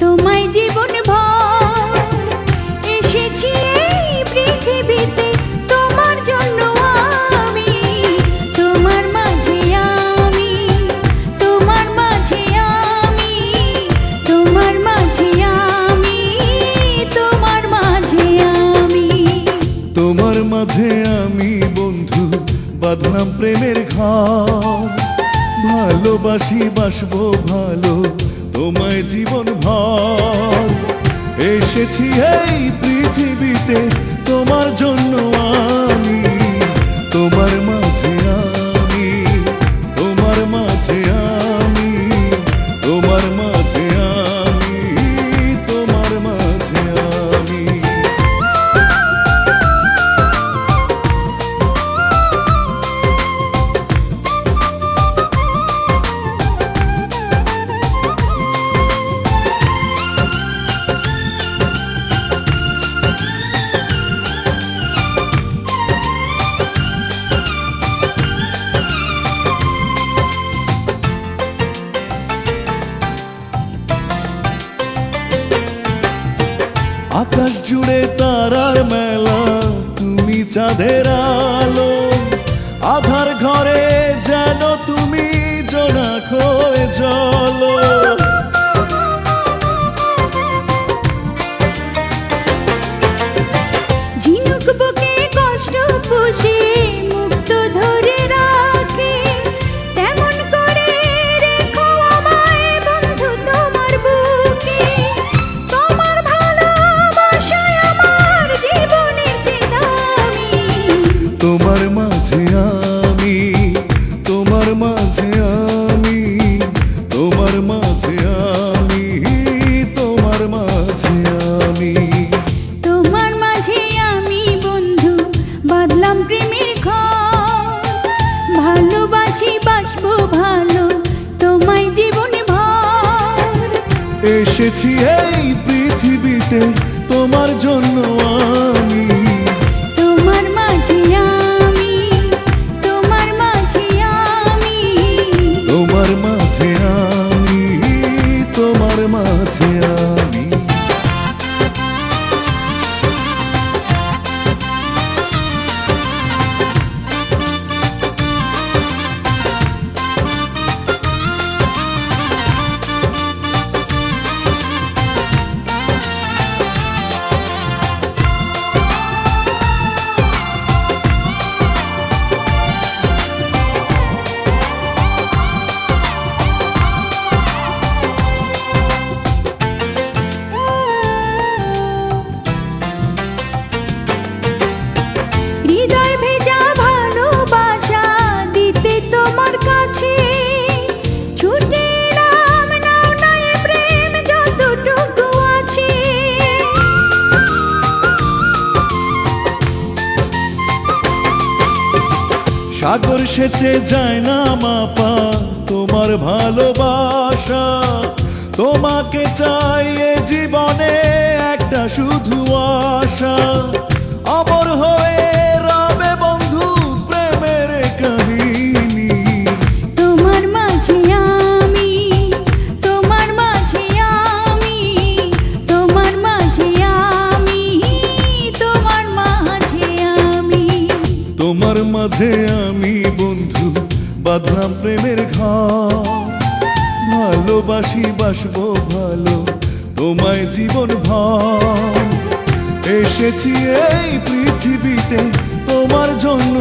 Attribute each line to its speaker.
Speaker 1: তোমায় জীবন এসেছি তোমার জন্য আমি, তোমার মাঝে আমি, তোমার মাঝে আমি, তোমার মাঝে আমি, তোমার মাঝে আমি।
Speaker 2: তোমার
Speaker 1: মাঝে আমি
Speaker 2: বন্ধু, বাঁধলাম প্রেমের ঘর। ভালোবাসি বাসব ভালো তোমায় জীবন ভর।
Speaker 1: এসেছি এই পৃথিবীতে তোমার জন্য আমি।
Speaker 2: আকাশ
Speaker 1: জুড়ে তারার মেলা তুমি চাঁদের আলো
Speaker 2: আধা এসেছি এই পৃথিবীতে তোমার জন্য
Speaker 1: সাগর সেচে যায় না মাপা। তোমার ভালোবাসা তোমাকে চাই জীবনে একটা শুধু আশা।
Speaker 2: মাঝে আমি
Speaker 1: বন্ধু, বাঁধলাম প্রেমের ঘর। ভালোবাসি বাসবো ভালো, তোমায় জীবন ভর। এসেছি এই পৃথিবীতে, তোমার জন্য